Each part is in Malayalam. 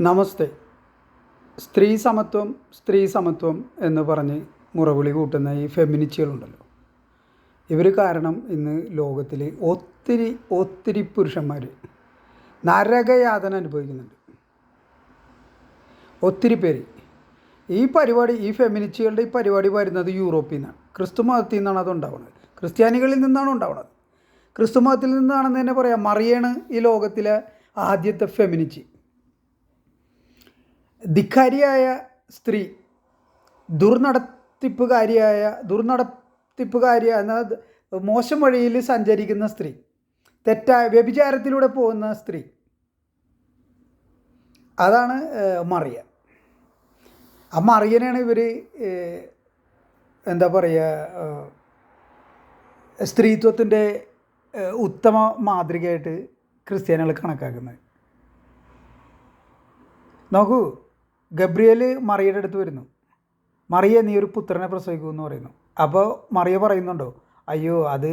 നമസ്തേ. സ്ത്രീ സമത്വം സ്ത്രീ സമത്വം എന്ന് പറഞ്ഞ് മുറവിളി കൂട്ടുന്ന ഈ ഫെമിനിസ്റ്റുകളുണ്ടല്ലോ. ഇവർ കാരണം ഇന്ന് ലോകത്തിൽ ഒത്തിരി ഒത്തിരി പുരുഷന്മാർ നരകയാതന അനുഭവിക്കുന്നുണ്ട്. ഒത്തിരി പേര്. ഈ പരിപാടി ഈ ഫെമിനിസ്റ്റുകളുടെ ഈ പരിപാടി വരുന്നത് യൂറോപ്പിൽ നിന്നാണ് ക്രിസ്തു മതത്തിൽ നിന്നാണ് അത് ഉണ്ടാവുന്നത് ക്രിസ്ത്യാനികളിൽ നിന്നാണ് ഉണ്ടാവുന്നത് ക്രിസ്തു മതത്തിൽ നിന്നാണെന്ന് തന്നെ പറയാം. മറിയാണ് ഈ ലോകത്തിലെ ആദ്യത്തെ ഫെമിനിസ്റ്റ്. ധിക്കാരിയായ സ്ത്രീ ദുർനടത്തിപ്പുകാരിയായ ദുർനടത്തിപ്പുകാരിയ എന്നത് മോശം വഴിയിൽ സഞ്ചരിക്കുന്ന സ്ത്രീ തെറ്റായ വ്യഭിചാരത്തിലൂടെ പോകുന്ന സ്ത്രീ അതാണ് മറിയ. ആ മറിയനാണ് ഇവർ എന്താ പറയുക സ്ത്രീത്വത്തിന്റെ ഉത്തമ മാതൃകയായിട്ട് ക്രിസ്ത്യാനികൾ കണക്കാക്കുന്നത്. നോക്കൂ ഗബ്രിയേൽ മറിയയുടെ അടുത്ത് വരുന്നു. മറിയ നീ ഒരു പുത്രനെ പ്രസവിക്കുമെന്ന് പറയുന്നു. അപ്പോൾ മറിയ പറയുന്നുണ്ടോ അയ്യോ അത്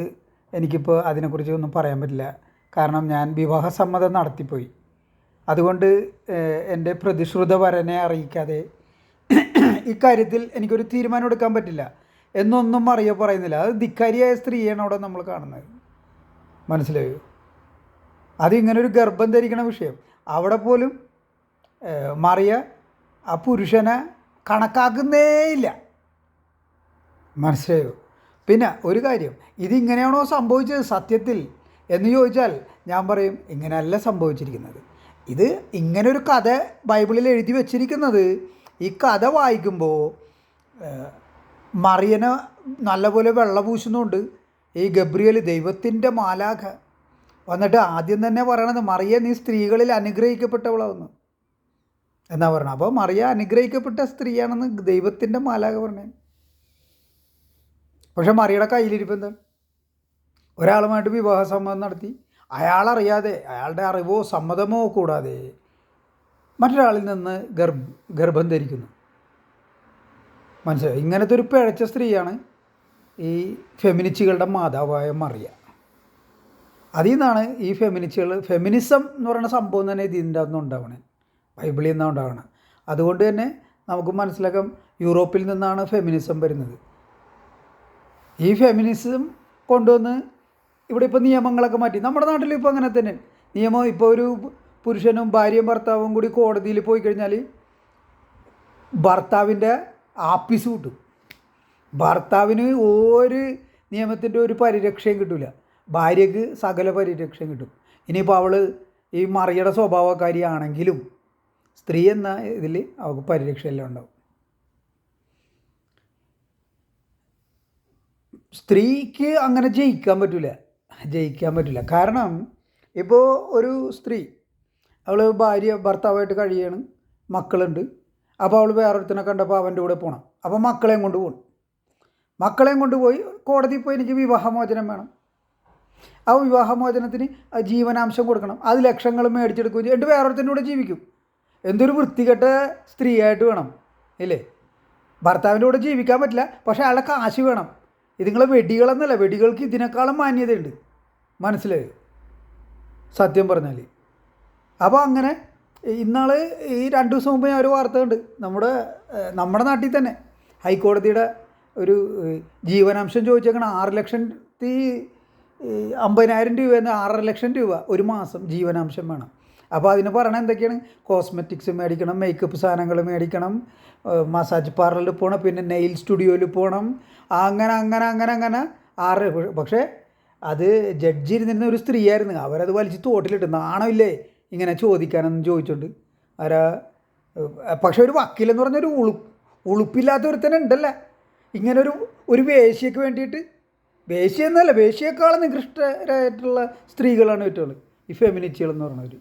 എനിക്കിപ്പോൾ അതിനെക്കുറിച്ച് ഒന്നും പറയാൻ പറ്റില്ല. കാരണം ഞാൻ വിവാഹ സമ്മതം നടത്തിപ്പോയി. അതുകൊണ്ട് എന്റെ പ്രതിശ്രുത വരനെ അറിയിക്കാതെ ഇക്കാര്യത്തിൽ എനിക്കൊരു തീരുമാനം എടുക്കാൻ പറ്റില്ല എന്നൊന്നും മറിയ പറയുന്നില്ല. അത് ധിക്കാരിയായ സ്ത്രീയാണ് അവിടെ നമ്മൾ കാണുന്നത്. മനസ്സിലായോ? അതിങ്ങനെ ഒരു ഗർഭം ധരിക്കണ വിഷയം. അവിടെ പോലും മറിയ ആ പുരുഷനെ കണക്കാക്കുന്നേ ഇല്ല മനസ്സിലായോ? പിന്നെ ഒരു കാര്യം ഇതിങ്ങനെയാണോ സംഭവിച്ചത് സത്യത്തിൽ? എന്ന് ചോദിച്ചാൽ ഞാൻ പറയും ഇങ്ങനെയല്ല സംഭവിച്ചിരിക്കുന്നത്. ഇത് ഇങ്ങനൊരു കഥ ബൈബിളിൽ എഴുതി വച്ചിരിക്കുന്നത്. ഈ കഥ വായിക്കുമ്പോൾ മറിയനെ നല്ലപോലെ വെള്ള പൂശുന്നുണ്ട്. ഈ ഗബ്രിയൽ ദൈവത്തിന്റെ മാലാഖ. വന്നിട്ട് ആദ്യം തന്നെ പറയണത് മറിയ നീ സ്ത്രീകളിൽ അനുഗ്രഹിക്കപ്പെട്ടവളാവുന്നു. എന്നാ പറഞ്ഞത് അപ്പോൾ മറിയ അനുഗ്രഹിക്കപ്പെട്ട സ്ത്രീയാണെന്ന് ദൈവത്തിന്റെ മാലാക പറഞ്ഞു. പക്ഷെ മറിയുടെ കയ്യിലിരിപ്പ് എന്താണ്? ഒരാളുമായിട്ട് വിവാഹ സമ്മതം നടത്തി. അയാളറിയാതെ അയാളുടെ അറിവോ സമ്മതമോ കൂടാതെ മറ്റൊരാളിൽ നിന്ന് ഗർഭ ഗർഭം ധരിക്കുന്നു. മനസ്സിലായി? ഇങ്ങനത്തെ ഒരു പിഴച്ച സ്ത്രീയാണ് ഈ ഫെമിനിസ്റ്റുകളുടെ മാതാവായ മറിയ. അതിൽ നിന്നാണ് ഈ ഫെമിനിസ്റ്റുകൾ ഫെമിനിസം എന്ന് പറയുന്ന സംഭവം തന്നെ ഇതിന്റെ അന്ന് ഉണ്ടാവണേ ബൈബിളിൽ നിന്നുകൊണ്ടാണ്. അതുകൊണ്ട് തന്നെ നമുക്ക് മനസ്സിലാക്കാം യൂറോപ്പിൽ നിന്നാണ് ഫെമിനിസം വരുന്നത്. ഈ ഫെമിനിസം കൊണ്ടുവന്ന് ഇവിടെ ഇപ്പോൾ നിയമങ്ങളൊക്കെ മാറ്റി. നമ്മുടെ നാട്ടിൽ ഇപ്പോൾ അങ്ങനെ തന്നെ. നിയമം ഇപ്പോൾ ഒരു പുരുഷനും ഭാര്യയും ഭർത്താവും കൂടി കോടതിയിൽ പോയി കഴിഞ്ഞാൽ ഭർത്താവിന്റെ ആപ്പീസ് കിട്ടും. ഭർത്താവിന് ഒരു നിയമത്തിന്റെ ഒരു പരിരക്ഷയും കിട്ടില്ല ഭാര്യയ്ക്ക് സകല പരിരക്ഷയും കിട്ടും. ഇനിയിപ്പോൾ അവൾ ഈ മറിയുടെ സ്വഭാവക്കാരിയാണെങ്കിലും സ്ത്രീ എന്ന ഇതിൽ അവൾക്ക് പരിരക്ഷയെല്ലാം ഉണ്ടാവും. സ്ത്രീക്ക് അങ്ങനെ ജയിക്കാൻ പറ്റില്ല ജയിക്കാൻ പറ്റില്ല കാരണം ഇപ്പോൾ ഒരു സ്ത്രീ അവൾ ഭാര്യ ഭർത്താവായിട്ട് കഴിയാണ് മക്കളുണ്ട്. അപ്പോൾ അവൾ വേറൊരുത്തനെ കണ്ടപ്പോൾ അവന്റെ കൂടെ പോകണം അപ്പോൾ മക്കളെയും കൊണ്ട് പോകണം മക്കളെയും കൊണ്ടുപോയി കോടതിയിൽ പോയി എനിക്ക് വിവാഹമോചനം വേണം. ആ വിവാഹമോചനത്തിന് ജീവനാംശം കൊടുക്കണം. അത് ലക്ഷങ്ങൾ മേടിച്ചെടുക്കുകയും എന്നിട്ട് വേറൊരുത്തന്റെ കൂടെ ജീവിക്കും. എന്തൊരു വൃത്തികെട്ട സ്ത്രീയായിട്ട് വേണം ഇല്ലേ? ഭർത്താവിന്റെ കൂടെ ജീവിക്കാൻ പറ്റില്ല പക്ഷെ അയാളുടെ കാശ് വേണം. ഇതുങ്ങളെ വെടികളെന്നല്ല വെടികൾക്ക് ഇതിനേക്കാളും മാന്യതയുണ്ട്. മനസ്സിലായോ? സത്യം പറഞ്ഞാൽ അപ്പോൾ അങ്ങനെ ഇന്നാൾ ഈ രണ്ട് ദിവസം മുമ്പ് ഞാൻ ഒരു വാർത്ത ഉണ്ട് നമ്മുടെ നമ്മുടെ നാട്ടിൽ തന്നെ ഹൈക്കോടതിയുടെ ഒരു ജീവനാംശം ചോദിച്ചേക്കണം ആറ് ലക്ഷത്തി അമ്പതിനായിരം രൂപ എന്ന ആറര ലക്ഷം രൂപ ഒരു മാസം ജീവനാംശം വേണം. അപ്പോൾ അതിന് പറയണത് എന്തൊക്കെയാണ്? കോസ്മെറ്റിക്സ് മേടിക്കണം മേക്കപ്പ് സാധനങ്ങൾ മേടിക്കണം മസാജ് പാർലറിൽ പോകണം പിന്നെ നെയിൽ സ്റ്റുഡിയോയിൽ പോകണം അങ്ങനെ അങ്ങനെ അങ്ങനെ അങ്ങനെ ആറ്. പക്ഷേ അത് ജഡ്ജി ഇരുന്നിരുന്ന ഒരു സ്ത്രീയായിരുന്നു. അവരത് വലിച്ച് തോട്ടിലിട്ട്. നാണമില്ലേ ഇങ്ങനെ ചോദിക്കാനെന്ന് ചോദിച്ചുകൊണ്ട് ആരാ? പക്ഷെ ഒരു വക്കീലെന്ന് പറഞ്ഞൊരു ഉളു ഉളുപ്പില്ലാത്ത ഒരുത്തനെ ഉണ്ടല്ലേ? ഇങ്ങനെ ഒരു ഒരു വേശ്യക്ക് വേണ്ടിയിട്ട് വേശ്യ എന്നല്ല വേശ്യയേക്കാളും നികൃഷ്ടരായിട്ടുള്ള സ്ത്രീകളാണ് ഏറ്റവും ഈ ഫെമിനിസ്റ്റുകൾ എന്ന് പറഞ്ഞവർ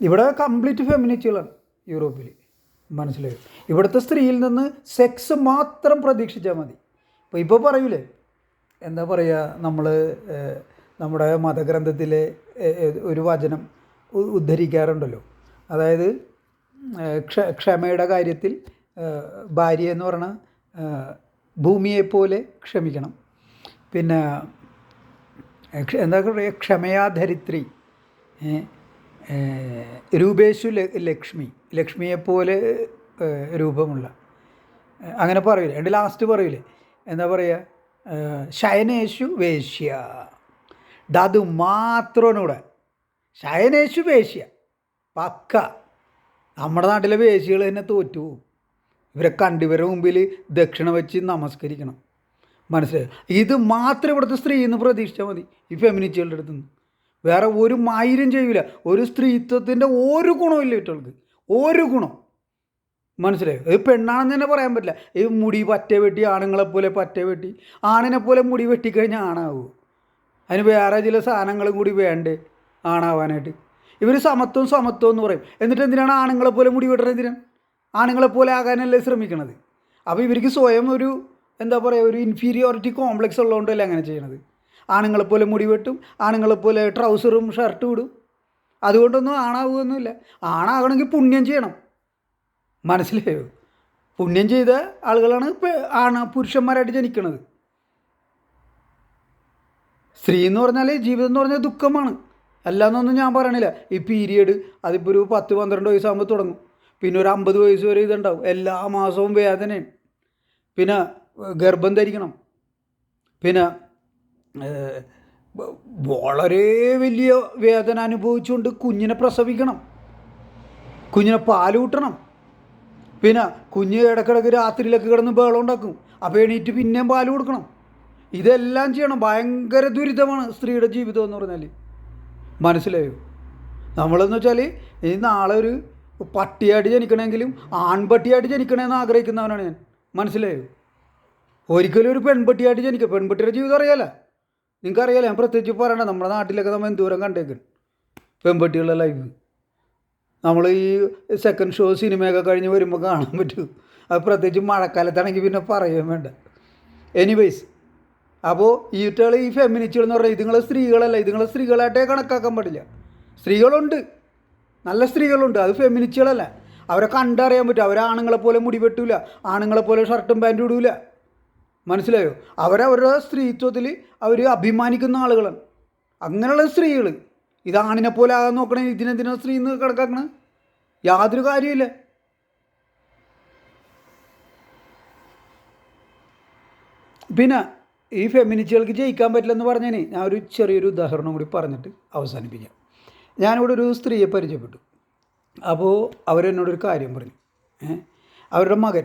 ഇവിടെ കംപ്ലീറ്റ് ഫെമിനിസ്റ്റുകളാണ് യൂറോപ്പിൽ മനസ്സിലായി? ഇവിടുത്തെ സ്ത്രീയിൽ നിന്ന് സെക്സ് മാത്രം പ്രതീക്ഷിച്ചാൽ മതി. ഇപ്പോൾ ഇപ്പോൾ പറയൂലേ? എന്താ പറയുക നമ്മൾ നമ്മുടെ മതഗ്രന്ഥത്തിലെ ഒരു വചനം ഉദ്ധരിക്കാറുണ്ടല്ലോ. അതായത് ക്ഷ ക്ഷമയുടെ കാര്യത്തിൽ ഭാര്യ എന്ന് പറഞ്ഞ ഭൂമിയെപ്പോലെ ക്ഷമിക്കണം. പിന്നെ എന്താ പറയുക ക്ഷമയാ രൂപേശു ലക്ഷ്മി ലക്ഷ്മിയെപ്പോലെ രൂപമുള്ള അങ്ങനെ പറയില്ലേ എന്റെ ലാസ്റ്റ് പറയില്ലേ എന്താ പറയുക ശയനേഷു വേശ്യ മാത്രമാണ് ഇവിടെ ശയനേശു വേശ്യ പക്ക നമ്മുടെ നാട്ടിലെ വേശ്യകൾ തന്നെ തോറ്റു ഇവരെ കണ്ടിവരുടെ മുമ്പിൽ ദക്ഷിണ വെച്ച് നമസ്കരിക്കണം മനസ്സിലായി? ഇത് മാത്രം ഇവിടുത്തെ സ്ത്രീ എന്ന് പ്രതീക്ഷിച്ചാൽ മതി ഈ ഫെമിനിറ്റികളുടെ അടുത്ത് നിന്ന്. വേറെ ഒരു മായിരം ചെയ്യൂല. ഒരു സ്ത്രീത്വത്തിന്റെ ഒരു ഗുണമില്ല ഇവറ്റകൾക്ക്. ഒരു ഗുണം. മനസ്സിലായോ? ഇത് പെണ്ണാണെന്ന് തന്നെ പറയാൻ പറ്റില്ല. ഈ മുടി പറ്റ വെട്ടി ആണുങ്ങളെ പോലെ പറ്റ വെട്ടി. ആണിനെ പോലെ മുടി വെട്ടിക്കഴിഞ്ഞാൽ ആണാവൂ? അതിന് വേറെ ചില സാധനങ്ങളും കൂടി വേണ്ടേ? ആണാവാനായിട്ട്. ഇവർ സമത്വം സമത്വം എന്ന് പറയും. എന്നിട്ട് എന്തിനാണ് ആണുങ്ങളെ പോലെ മുടി വെട്ടുന്നത് എന്തിനാണ് ആണുങ്ങളെ പോലെ ആകാനല്ലേ ശ്രമിക്കണത്? അപ്പോൾ ഇവർക്ക് സ്വയം ഒരു എന്താ പറയുക ഒരു ഇൻഫീരിയോറിറ്റി കോംപ്ലക്സ് ഉള്ളതുകൊണ്ടല്ലേ അങ്ങനെ ചെയ്യണത്. ആണുങ്ങളെ പോലെ മുടി വെട്ടും ആണുങ്ങളെപ്പോലെ ട്രൗസറും ഷർട്ടും ഇടും. അതുകൊണ്ടൊന്നും ആണാവുകയൊന്നുമില്ല. ആണാകണമെങ്കിൽ പുണ്യം ചെയ്യണം. മനസ്സിലായോ? പുണ്യം ചെയ്ത ആളുകളാണ് ആണ് പുരുഷന്മാരായിട്ട് ജനിക്കുന്നത് സ്ത്രീ എന്ന് പറഞ്ഞാൽ ജീവിതം എന്ന് പറഞ്ഞാൽ ദുഃഖമാണ്. അല്ലാന്നൊന്നും ഞാൻ പറയണില്ല. ഈ പീരിയഡ് അതിപ്പോൾ ഒരു പത്ത് പന്ത്രണ്ട് വയസ്സാകുമ്പോൾ തുടങ്ങും. പിന്നെ ഒരു അമ്പത് വയസ്സ് വരെ ഇതുണ്ടാവും. എല്ലാ മാസവും വേദനയും പിന്നെ ഗർഭം ധരിക്കണം. പിന്നെ വളരെ വലിയ വേദന അനുഭവിച്ചുകൊണ്ട് കുഞ്ഞിനെ പ്രസവിക്കണം. കുഞ്ഞിനെ പാലൂട്ടണം. പിന്നെ കുഞ്ഞ് ഇടക്കിടക്ക് രാത്രിയിലൊക്കെ കിടന്ന് ബഹളം ഉണ്ടാക്കും. അപ്പോൾ എണീറ്റ് പിന്നെയും പാൽ കൊടുക്കണം. ഇതെല്ലാം ചെയ്യണം. ഭയങ്കര ദുരിതമാണ് സ്ത്രീയുടെ ജീവിതം എന്ന് പറഞ്ഞാൽ. മനസ്സിലായോ? നമ്മളെന്ന് വെച്ചാൽ ഈ നാളെ ഒരു പട്ടിയായിട്ട് ജനിക്കണമെങ്കിലും ആൺപട്ടിയായിട്ട് ജനിക്കണമെന്ന് ആഗ്രഹിക്കുന്നവനാണ് ഞാൻ. മനസ്സിലായോ? ഒരിക്കലും ഒരു പെൺപട്ടിയായിട്ട് ജനിക്കുക പെൺപട്ടിയുടെ ജീവിതം അറിയാലോ? നിങ്ങൾക്ക് അറിയാലോ ഞാൻ പ്രത്യേകിച്ച് പറയണ്ട നമ്മുടെ നാട്ടിലൊക്കെ നമ്മൾ എന്തോരം കണ്ടേക്കും? പെൺപട്ടികളുടെ ലൈഫ് നമ്മൾ ഈ സെക്കൻഡ് ഷോ സിനിമയൊക്കെ കഴിഞ്ഞ് വരുമ്പോൾ കാണാൻ പറ്റും. അത് പ്രത്യേകിച്ച് മഴക്കാലത്താണെങ്കിൽ പിന്നെ പറയുകയും വേണ്ട. എനിവേയ്സ് അപ്പോൾ ഈ കുട്ടികൾ ഈ ഫെമിനിസ്റ്റുകൾ എന്ന് പറഞ്ഞാൽ ഇതുങ്ങളെ സ്ത്രീകളല്ല ഇതുങ്ങളെ സ്ത്രീകളായിട്ടേ കണക്കാക്കാൻ പാടില്ല. സ്ത്രീകളുണ്ട്. നല്ല സ്ത്രീകളുണ്ട്. അത് ഫെമിനിസ്റ്റുകളല്ല അവരെ കണ്ടറിയാൻ പറ്റും. അവരാണുങ്ങളെ പോലെ മുടി വെട്ടൂല. ആണുങ്ങളെ പോലെ ഷർട്ടും പാന്റും ഇടൂല. മനസ്സിലായോ? അവരവരുടെ സ്ത്രീത്വത്തിൽ അവർ അഭിമാനിക്കുന്ന ആളുകളാണ്. അങ്ങനെയുള്ള സ്ത്രീകൾ ഇത് ആണിനെ പോലെ ആകാൻ നോക്കണേ ഇതിനെന്തിനാ സ്ത്രീ എന്ന് കണക്കാക്കണ യാതൊരു കാര്യമില്ല പിന്നെ ഈ ഫെമിനിസ്റ്റുകൾക്ക് ജയിക്കാൻ പറ്റില്ലെന്ന് പറഞ്ഞതിന് ഞാൻ ഒരു ചെറിയൊരു ഉദാഹരണം കൂടി പറഞ്ഞിട്ട് അവസാനിപ്പിക്കാം. ഞാനിവിടെ ഒരു സ്ത്രീയെ പരിചയപ്പെട്ടു. അപ്പോൾ അവരെന്നോടൊരു കാര്യം പറഞ്ഞു. അവരുടെ മകൻ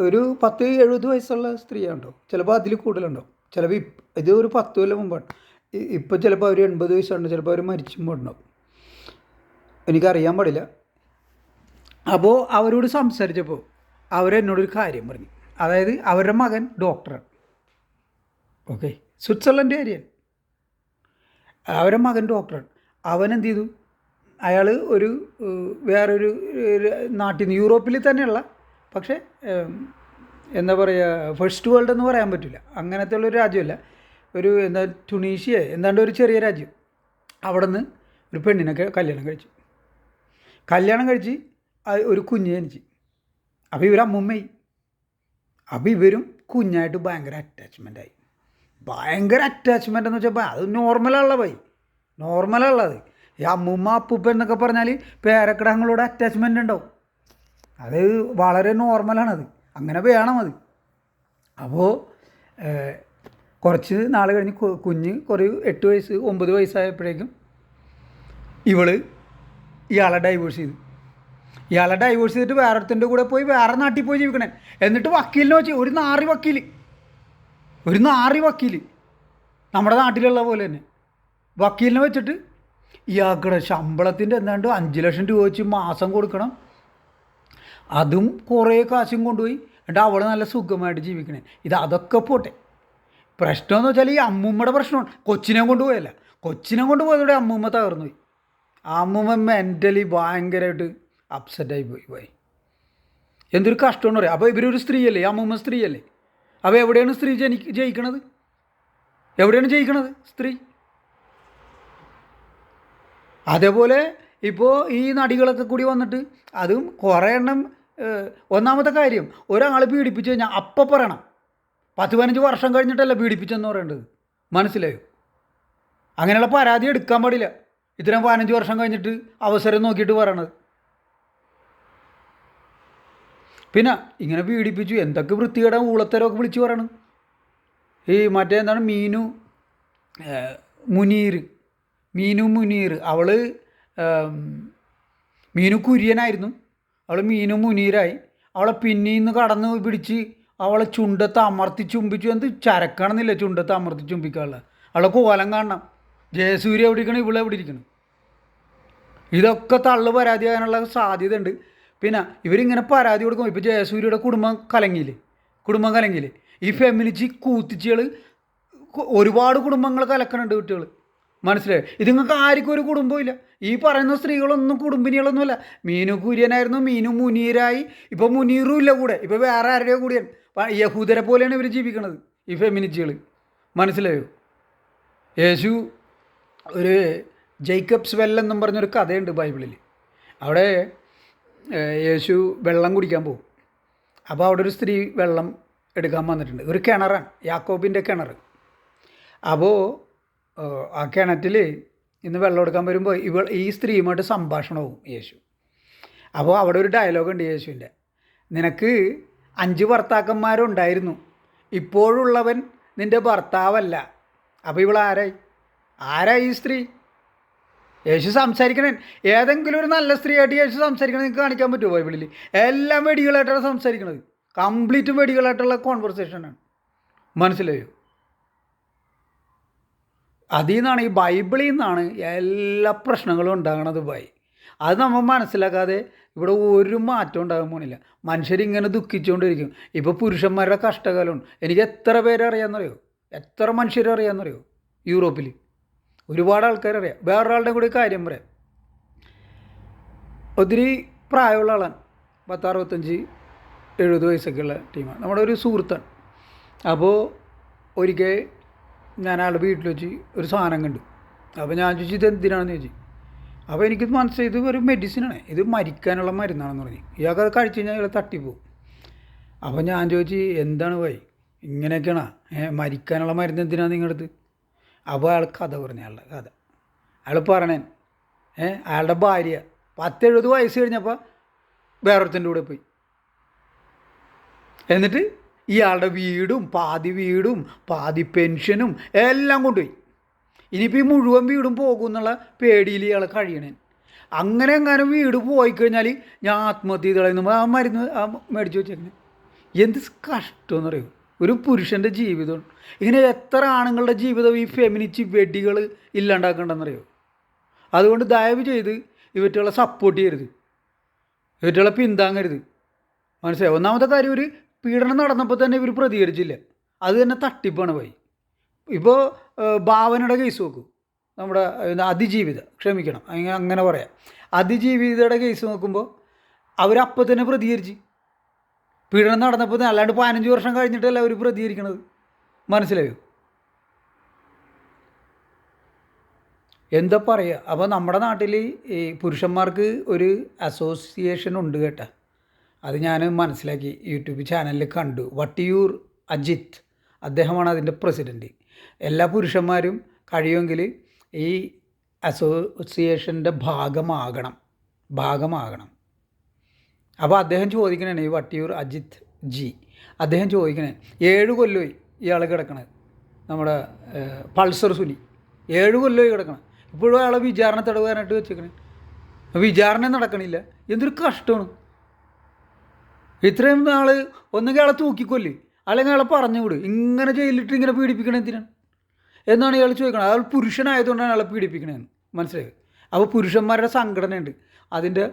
ഒരു പത്ത് എഴുപത് വയസ്സുള്ള സ്ത്രീയാണോ ചിലപ്പോൾ അതിൽ കൂടുതലുണ്ടാവും. ചിലപ്പോൾ ഇത് ഒരു പത്ത് കൊല്ലം മുമ്പാണ്. ഇപ്പോൾ ഇപ്പം ചിലപ്പോൾ അവർ എൺപത് വയസ്സുണ്ട് ചിലപ്പോൾ അവർ മരിച്ചുമ്പോൾ ഉണ്ടാവും എനിക്കറിയാൻ പാടില്ല. അപ്പോൾ അവരോട് സംസാരിച്ചപ്പോൾ അവരെന്നോടൊരു കാര്യം പറഞ്ഞു. അതായത് അവരുടെ മകൻ ഡോക്ടറാണ്. ഓക്കെ? സ്വിറ്റ്സർലൻഡ് ഏരിയൻ അവരുടെ മകൻ ഡോക്ടറാണ്. അവൻ എന്ത് ചെയ്തു? അയാൾ ഒരു വേറൊരു നാട്ടിൽ നിന്ന് യൂറോപ്പിൽ തന്നെയുള്ള പക്ഷേ എന്താ പറയുക ഫസ്റ്റ് വേൾഡ് എന്ന് പറയാൻ പറ്റില്ല. അങ്ങനത്തെ ഉള്ളൊരു രാജ്യമല്ല. ഒരു എന്താ ടുണീഷ്യ എന്താണ്ട് ഒരു ചെറിയ രാജ്യം. അവിടെ നിന്ന് ഒരു പെണ്ണിനൊക്കെ കല്യാണം കഴിച്ചു. കല്യാണം കഴിച്ച് ഒരു കുഞ്ഞ് ജനിച്ച്. അപ്പോൾ ഇവർ അമ്മുമ്മയായി. അപ്പോൾ ഇവരും കുഞ്ഞായിട്ട് ഭയങ്കര അറ്റാച്ച്മെന്റ് ആയി. ഭയങ്കര അറ്റാച്ച്മെന്റ് എന്ന് വെച്ചപ്പോൾ അത് നോർമലുള്ള പോയി. നോർമലുള്ളത് ഈ അമ്മുമ്മ അപ്പൂപ്പ എന്നൊക്കെ പറഞ്ഞാൽ പേരക്കിടങ്ങളോട് അറ്റാച്ച്മെന്റ് ഉണ്ടാവും. അത് വളരെ നോർമലാണത്. അങ്ങനെ വേണം അത് അപ്പോൾ കുറച്ച് നാൾ കഴിഞ്ഞ് കുഞ്ഞ് കുറേ എട്ട് വയസ്സ് ഒമ്പത് വയസ്സായപ്പോഴേക്കും ഇവൾ ഇയാളെ ഡൈവേഴ്സ് ചെയ്തു. ഇയാളെ ഡൈവേഴ്സ് ചെയ്തിട്ട് വേറൊരുത്തന്റെ കൂടെ പോയി വേറെ നാട്ടിൽ പോയി ജീവിക്കണേ. എന്നിട്ട് വക്കീലിനെ വെച്ച് ഒരു നാറി വക്കീൽ ഒരു നാറി വക്കീൽ നമ്മുടെ നാട്ടിലുള്ള പോലെ തന്നെ. വക്കീലിനെ വെച്ചിട്ട് ഇയാൾക്കടെ ശമ്പളത്തിന്റെ എന്താണ്ട് അഞ്ച് ലക്ഷം രൂപ വെച്ച് മാസം കൊടുക്കണം. അതും കുറേ കാശും കൊണ്ടുപോയി. എന്നിട്ട് അവൾ നല്ല സുഖമായിട്ട് ജീവിക്കണേ. ഇത് അതൊക്കെ പോട്ടെ. പ്രശ്നമെന്ന് വെച്ചാൽ ഈ അമ്മൂമ്മയുടെ പ്രശ്നമാണ്. കൊച്ചിനെ കൊണ്ടുപോയല്ല. കൊച്ചിനെ കൊണ്ടുപോയതോടെ അമ്മൂമ്മ തകർന്നു പോയി അമ്മൂമ്മ മെന്റലി ഭയങ്കരമായിട്ട് അപ്സെറ്റായി പോയി. പോയി എന്തൊരു കഷ്ടമെന്ന് പറയാം അപ്പോൾ ഇവരൊരു സ്ത്രീയല്ലേ? അമ്മൂമ്മ സ്ത്രീയല്ലേ? അപ്പോൾ എവിടെയാണ് സ്ത്രീ ജനി ജയിക്കണത്? എവിടെയാണ് ജയിക്കണത് സ്ത്രീ? അതേപോലെ ഇപ്പോൾ ഈ നടികളൊക്കെ കൂടി വന്നിട്ട് അതും കുറേ എണ്ണം ഒന്നാമത്തെ കാര്യം ഒരാൾ പീഡിപ്പിച്ചു കഴിഞ്ഞാൽ അപ്പം പറയണം. പത്ത് പതിനഞ്ച് വർഷം കഴിഞ്ഞിട്ടല്ല പീഡിപ്പിച്ചെന്ന് പറയേണ്ടത്. മനസ്സിലായോ? അങ്ങനെയുള്ള പരാതി എടുക്കാൻ പാടില്ല. ഇത്രയും പതിനഞ്ച് വർഷം കഴിഞ്ഞിട്ട് അവസരം നോക്കിയിട്ട് പറയണത്. പിന്നെ ഇങ്ങനെ പീഡിപ്പിച്ചു എന്തൊക്കെ വൃത്തികേടാ ഊളത്തരമൊക്കെ വിളിച്ചു പറയണം. ഈ മറ്റേ എന്താണ് മീനു മുനീർ മീനു മുനീർ. അവൾ മീനു കുര്യനായിരുന്നു. അവൾ മീനും മുനീരായി. അവളെ പിന്നീന്ന് കടന്ന് പിടിച്ച് അവളെ ചുണ്ടത്ത് അമർത്തി ചുംബിച്ചു. എന്ത് ചരക്കണമെന്നില്ല ചുണ്ടത്ത് അമർത്തി ചുംബിക്കാനുള്ള? അവളെ കോലം കാണണം. ജയസൂര്യ എവിടെ ഇരിക്കണം ഇവിടെ എവിടെ ഇരിക്കണം ഇതൊക്കെ തള്ളു പരാതി ആകാനുള്ള സാധ്യത ഉണ്ട് പിന്നെ ഇവരിങ്ങനെ പരാതി കൊടുക്കും ഇപ്പോൾ ജയസൂര്യയുടെ കുടുംബം കലങ്ങിയില്ലേ? കുടുംബം കലങ്ങിയില്ലേ? ഈ ഫെമിനിച്ച് കൂത്തിച്ചുകൾ ഒരുപാട് കുടുംബങ്ങൾ കലക്കണുണ്ട് കുട്ടികൾ മനസ്സിലായോ? ഇതുങ്ങൾക്ക് ആർക്കും ഒരു കുടുംബമില്ല ഈ പറയുന്ന സ്ത്രീകളൊന്നും കുടുംബിനികളൊന്നുമല്ല. മീനു കുര്യനായിരുന്നു മീനു മുനീരായി ഇപ്പോൾ മുനീറും ഇല്ല കൂടെ. ഇപ്പോൾ വേറെ ആരുടെയോ കൂടിയാണ്. യഹൂദരെ പോലെയാണ് ഇവർ ജീവിക്കുന്നത് ഈ ഫെമിനിസ്റ്റുകൾ മനസ്സിലായോ? യേശു ഒരു ജേക്കബ്സ് വെൽ എന്നും പറഞ്ഞൊരു കഥയുണ്ട് ബൈബിളിൽ അവിടെ യേശു വെള്ളം കുടിക്കാൻ പോകും. അപ്പോൾ അവിടെ ഒരു സ്ത്രീ വെള്ളം എടുക്കാൻ വന്നിട്ടുണ്ട്. ഒരു കിണറാണ് യാക്കോബിന്റെ കിണർ അപ്പോൾ ആ കിണറ്റിൽ ഇന്ന് വെള്ളം എടുക്കാൻ വരുമ്പോൾ ഇവൾ ഈ സ്ത്രീയുമായിട്ട് സംഭാഷണവും യേശു. അപ്പോൾ അവിടെ ഒരു ഡയലോഗ് ഉണ്ട് യേശുവിന്റെ. നിനക്ക് അഞ്ച് ഭർത്താക്കന്മാരുണ്ടായിരുന്നു. ഇപ്പോഴുള്ളവൻ നിന്റെ ഭർത്താവല്ല. അപ്പോൾ ഇവൾ ആരായി? ആരായി ഈ സ്ത്രീ? യേശു സംസാരിക്കണേ. ഏതെങ്കിലും ഒരു നല്ല സ്ത്രീയായിട്ട് യേശു സംസാരിക്കണം. നിങ്ങൾക്ക് കാണിക്കാൻ പറ്റുമോ ബൈബിളിൽ? എല്ലാം വെടികളായിട്ടാണ് സംസാരിക്കണത്. കംപ്ലീറ്റ് വെടികളായിട്ടുള്ള കോൺവെർസേഷനാണ് മനസ്സിലായോ? അതിൽ നിന്നാണ് ഈ ബൈബിളിൽ നിന്നാണ് എല്ലാ പ്രശ്നങ്ങളും ഉണ്ടാകണത് ബൈ. അത് നമ്മൾ മനസ്സിലാക്കാതെ ഇവിടെ ഒരു മാറ്റം ഉണ്ടാകാൻ പോണില്ല. മനുഷ്യരിങ്ങനെ ദുഃഖിച്ചുകൊണ്ടിരിക്കും. ഇപ്പോൾ പുരുഷന്മാരുടെ കഷ്ടകാലമുണ്ട് എനിക്ക് എത്ര പേരെ അറിയാമെന്നറിയോ? എത്ര മനുഷ്യരെ അറിയാമെന്നറിയോ? യൂറോപ്പിൽ. ഒരുപാട് ആൾക്കാരറിയാം വേറൊരാളുടെ കൂടി കാര്യം പറയാം. ഒത്തിരി പ്രായമുള്ള ആളാണ്. പത്താറുപത്തഞ്ച് എഴുപത് വയസ്സൊക്കെയുള്ള ടീമാണ്. നമ്മുടെ ഒരു സുഹൃത്താണ്. അപ്പോൾ ഒരിക്കൽ ഞാൻ അയാളുടെ വീട്ടിൽ വെച്ച് ഒരു സാധനം കണ്ടു അപ്പോൾ ഞാൻ ചോദിച്ചു ഇത് എന്തിനാണെന്ന് ചോദിച്ചു? അപ്പോൾ എനിക്ക് മനസ്സിലായി ഇത് ഒരു മെഡിസിനാണ് ഇത് മരിക്കാനുള്ള മരുന്നാണെന്ന് പറഞ്ഞു. ഇയാൾക്ക് അത് കഴിച്ചു കഴിഞ്ഞാൽ ഇയാൾ തട്ടിപ്പോവും. അപ്പോൾ ഞാൻ ചോദിച്ചു എന്താണ് പോയി ഇങ്ങനെയൊക്കെയാണോ? മരിക്കാനുള്ള മരുന്ന് എന്തിനാണ് നിങ്ങളുടെ അടുത്ത് അപ്പോൾ അയാൾ കഥ പറഞ്ഞു അയാളുടെ കഥ. അയാൾ പറഞ്ഞേൻ അയാളുടെ ഭാര്യ പത്തെഴുപത് വയസ്സ് കഴിഞ്ഞപ്പോൾ വേറൊരുത്തന്റെ കൂടെ പോയി. എന്നിട്ട് ഇയാളുടെ വീടും പാതി വീടും പാതി പെൻഷനും എല്ലാം കൊണ്ടുപോയി. ഇനിയിപ്പോൾ ഈ മുഴുവൻ വീടും പോകും എന്നുള്ള പേടിയിൽ ഇയാൾ കഴിയണേ. അങ്ങനെ എങ്ങാനും വീട് പോയി കഴിഞ്ഞാൽ ഞാൻ ആത്മഹത്യ ചെയ്ത് ആ മരുന്ന് ആ മേടിച്ച് വെച്ചേക്കണേ. എന്ത് കഷ്ടമെന്ന് പറയൂ ഒരു പുരുഷന്റെ ജീവിതം. ഇങ്ങനെ എത്ര ആണുങ്ങളുടെ ജീവിതം ഈ ഫെമിനിച്ച് വെടികൾ ഇല്ലാണ്ടാക്കണ്ടെന്നറിയോ? അതുകൊണ്ട് ദയവ് ചെയ്ത് ഇവറ്റുള്ള സപ്പോർട്ട് ചെയ്യരുത്. ഇവറ്റുകളെ പിന്താങ്ങരുത്. മനസ്സിലായി? ഒന്നാമത്തെ കാര്യം ഒരു പീഡനം നടന്നപ്പോൾ തന്നെ ഇവർ പ്രതികരിച്ചില്ല. അത് തന്നെ തട്ടിപ്പാണ് പോയി. ഇപ്പോൾ ഭാവനയുടെ കേസ് നോക്കൂ. നമ്മുടെ അതിജീവിത ക്ഷമിക്കണം അങ്ങനെ പറയാം. അതിജീവിതയുടെ കേസ് നോക്കുമ്പോൾ അവരപ്പോൾ തന്നെ പ്രതികരിച്ച്. പീഡനം നടന്നപ്പോൾ തന്നെ അല്ലാണ്ട് പതിനഞ്ച് വർഷം കഴിഞ്ഞിട്ടല്ല അവർ പ്രതികരിക്കണത്? മനസ്സിലായോ? എന്താ പറയുക അപ്പോൾ നമ്മുടെ നാട്ടിൽ ഈ പുരുഷന്മാർക്ക് ഒരു അസോസിയേഷൻ ഉണ്ട് കേട്ടോ. അത് ഞാൻ മനസ്സിലാക്കി യൂട്യൂബ് ചാനലിൽ കണ്ടു. വട്ടിയൂർ അജിത്. അദ്ദേഹമാണ് അതിന്റെ പ്രസിഡന്റ് എല്ലാ പുരുഷന്മാരും കഴിയുമെങ്കിൽ ഈ അസോസിയേഷന്റെ ഭാഗമാകണം. ഭാഗമാകണം. അപ്പോൾ അദ്ദേഹം ചോദിക്കണേ ഈ വട്ടിയൂർ അജിത്ത് ജി. അദ്ദേഹം ചോദിക്കണേ ഏഴ് കൊല്ലമായി ഇയാൾ കിടക്കണത് നമ്മുടെ പൾസർ സുനി. ഏഴ് കൊല്ലമായി കിടക്കണം. ഇപ്പോഴും അയാളെ വിചാരണ തടവാനായിട്ട് വെച്ചേക്കണേ. വിചാരണ നടക്കണില്ല. എന്തൊരു കഷ്ടമാണ്. ഇത്രയും നാൾ ഒന്നുകിൽ അയാളെ തൂക്കിക്കൊല്ലേ അല്ലെങ്കിൽ അയാളെ പറഞ്ഞു വിട്. ഇങ്ങനെ ജയിലിട്ട് ഇങ്ങനെ പീഡിപ്പിക്കണേ എന്തിനാണ്? എന്നാണ് ഇയാൾ ചോദിക്കണം അയാൾ പുരുഷനായതുകൊണ്ടാണ് അയാളെ പീഡിപ്പിക്കണതെന്ന്. മനസ്സിലായി? അപ്പോൾ പുരുഷന്മാരുടെ സംഘടനയുണ്ട്. അതിന്റെ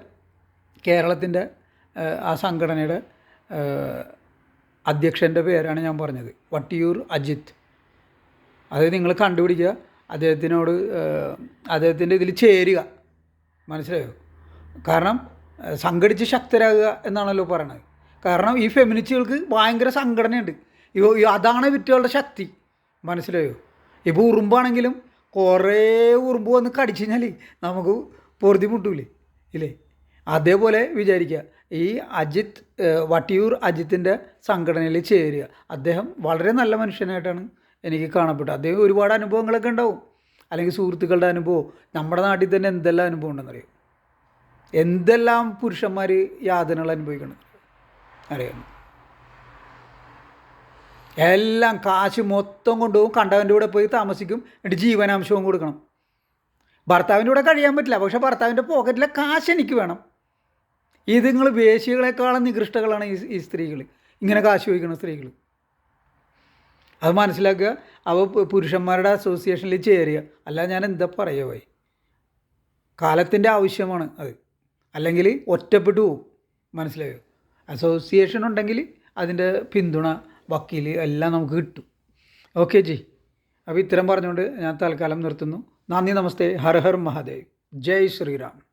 കേരളത്തിന്റെ ആ സംഘടനയുടെ അധ്യക്ഷന്റെ പേരാണ് ഞാൻ പറഞ്ഞത്. വട്ടിയൂർ അജിത്. അത് നിങ്ങൾ കണ്ടുപിടിക്കുക. അദ്ദേഹത്തിനോട് അദ്ദേഹത്തിന്റെ ഇതിൽ ചേരുക. മനസ്സിലായോ? കാരണം സംഘടിച്ച് ശക്തരാകുക എന്നാണല്ലോ പറയണത്. കാരണം ഈ ഫെമിനിസ്റ്റുകൾക്ക് ഭയങ്കര സംഘടനയുണ്ട്. ഇവ അതാണ് വിറ്റുകളുടെ ശക്തി. മനസ്സിലായോ? ഇപ്പോൾ ഉറുമ്പാണെങ്കിലും കുറേ ഉറുമ്പ് വന്ന് കടിച്ചു കഴിഞ്ഞാൽ നമുക്ക് പൊറുതി മുട്ടൂലേ ഇല്ലേ? അതേപോലെ വിചാരിക്കുക. ഈ അജിത് വട്ടിയൂർ അജിത്തിന്റെ സംഘടനയിൽ ചേരുക. അദ്ദേഹം വളരെ നല്ല മനുഷ്യനായിട്ടാണ് എനിക്ക് കാണപ്പെട്ടത്. അദ്ദേഹം ഒരുപാട് അനുഭവങ്ങളൊക്കെ ഉണ്ടാവും. അല്ലെങ്കിൽ സുഹൃത്തുക്കളുടെ അനുഭവം. നമ്മുടെ നാട്ടിൽ തന്നെ എന്തെല്ലാം അനുഭവം ഉണ്ടെന്നറിയാം? എന്തെല്ലാം പുരുഷന്മാർ യാതനകൾ അനുഭവിക്കണം? അറിയാം എല്ലാം കാശ് മൊത്തം കൊണ്ടുപോകും കണ്ടവന്റെ കൂടെ പോയി താമസിക്കും. എന്നിട്ട് ജീവനാംശവും കൊടുക്കണം. ഭർത്താവിന്റെ കൂടെ കഴിയാൻ പറ്റില്ല. പക്ഷേ ഭർത്താവിന്റെ പോക്കറ്റിലെ കാശ് എനിക്ക് വേണം. ഇത് നിങ്ങൾ വേശികളെക്കാളും നികൃഷ്ടകളാണ് ഈ ഈ സ്ത്രീകൾ. ഇങ്ങനെ കാശ് ചോദിക്കുന്ന സ്ത്രീകൾ. അത് മനസ്സിലാക്കുക. അവ പുരുഷന്മാരുടെ അസോസിയേഷനിൽ ചേരുക. അല്ല ഞാൻ എന്താ പറയുക പോയി കാലത്തിന്റെ ആവശ്യമാണ് അത്. അല്ലെങ്കിൽ ഒറ്റപ്പെട്ടു പോകും മനസ്സിലായോ? അസോസിയേഷൻ ഉണ്ടെങ്കിൽ അതിന്റെ പിന്തുണ വക്കീൽ എല്ലാം നമുക്ക് കിട്ടും. ഓക്കെ ജി. അപ്പോൾ ഇത്തരം പറഞ്ഞുകൊണ്ട് ഞാൻ തൽക്കാലം നിർത്തുന്നു. നന്ദി നമസ്തേ. ഹർ ഹർ മഹാദേവ്. ജയ് ശ്രീറാം